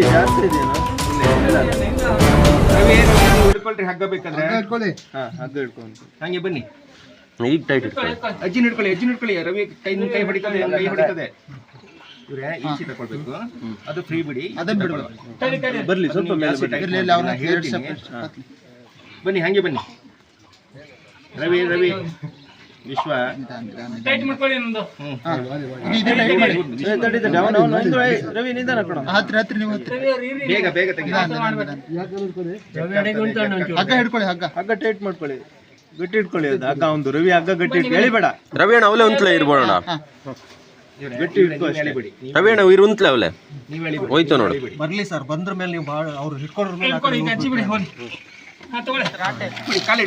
ಇದೆಯೇನೋ ರವಿ ರವಿ ಹಿಡ್ಕೊಳ್ರಿ ಹಗ್ಗ ಬೇಕಾದ್ರೆ ಇಟ್ಕೊಳ್ಳಿ ಹಾ ಹಗ್ಗ ಹಿಡ್ಕೊಂಡು. ಹಂಗೆ ಬನ್ನಿ. ಈಗ ಟೈಟ್ ಅಜ್ಜಿನ ಹಿಡ್ಕೊಳ್ಳಿ ಅಜ್ಜಿನ ಹಿಡ್ಕೊಳ್ಳಿ. ರವಿ ಕೈ ನಿಮ್ ಕೈ ಹೊಡಿತದೆ ಕೈ ಹೊಡಿತದೆ. ಇವ್ರೆ ಈಚೆ ಅದು ಫ್ರೀ ಬಿಡಿ. ಅದನ್ನ ಬಿಡ್ಬೇಕು ಬರ್ಲಿ ಸ್ವಲ್ಪ ಮೇಲೆ ಅವ್ರನ್ನ ಹೇಳ್ತೀನಿ. ಬನ್ನಿ ಹಂಗೆ ಬನ್ನಿ. ರವಿ ರವಿ. ವಿಶ್ವ. ರವಿ ನಿಂದ ಕೊಡ ಹತ್ರಿ ಹತ್ರಿ ನೀವು ಹತ್ರಿ ಬೇಗ ಬೇಗ ತೆಗಿ. ಹಗ್ಗ ಹಿಡ್ಕೊಳ್ಳಿ ಹಗ್ಗ. ಹಗ್ಗ ಟೈಟ್ ಮಾಡ್ಕೊಳ್ಳಿ. ಗಟ್ಟಿ ಇಟ್ಕೊಳ್ಳಿ ಅದು. ಹಗ್ಗ ಒಂದು. ರವಿ ಹಗ್ಗ ಗಟ್ಟಿ ಇಟ್ಟು ಎಳಿಬೇಡ ರವಿ ಅಣ್ಣ ಅವಲೆ ಉಂತ್ಲೆ ಇರ್ಬೋಣ? ಇವ್ರೆ, ಗಟ್ಟಿ. ಎಳಿಬಿಡಿ ರವಿ ಅಣ್ಣ ಇರು ಉಂತ್ಲೆ ಅವಲೆ? ನೀವು ಎಳಿಬಿಡಿ ಹೋಯ್ತು ನೋಡಿ. ಬರ್ಲಿ ಸರ್ ಬಂದ್ರ ಮೇಲೆ ನೀವು ಭಾಳ ಅವ್ರು ಹಿಡ್ಕೊಂಡ್ರ ಮೇಲೆ ಹಚ್ಚಿ ಬಿಡಿ ಹೋಗಿ. ಹಾ ತಗೊಳ್ಳಿ. ಇಟ್ಕೊಳ್ಳಿ,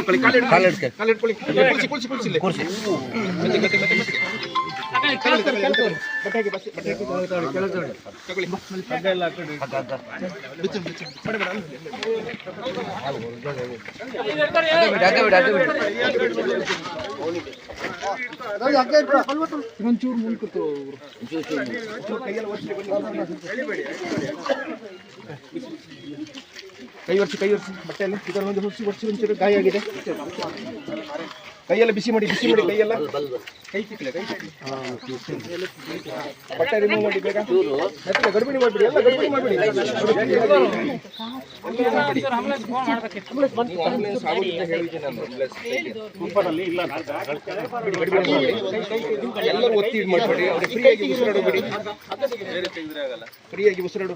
ಕೈ ಒರೆಸಿ ಕೈ ಒರೆಸಿ. ಬಟ್ಟೆಯಲ್ಲಿ ಇದರ ಒಂದು ಹುಸಿ ಒರೆಸಿ ಒಂಚೂರು ಗಾಯ ಆಗಿದೆ. ಕೈಯೆಲ್ಲ ಬಿಸಿ ಮಾಡಿ ಬಿಸಿ ಮಾಡಿ ಕೈಯೆಲ್ಲ. ಕೈ ತಿಕ್ಕಲೆ ಕೈ ಬಟ್ಟೆ ರಿಮೂವ್ ಮಾಡಿ ಬೇಗ. ಮತ್ತೆ ಗಡ್ಬಿಡಿ ಮಾಡಿಬಿಡಿ, ಎಲ್ಲ ಗಡ್ಬಿಡಿ ಮಾಡಿಬಿಡಿ. ಎಲ್ಲರೂ ಒತ್ತಿ ಮಾಡಬೇಡಿ. ಅವ್ರಿಗೆ ಫ್ರೀಯಾಗಿ ಉಸಿರಾಡೋ ಬಿಡಿ ಫ್ರೀಯಾಗಿ ಉಸಿರಾಡೋ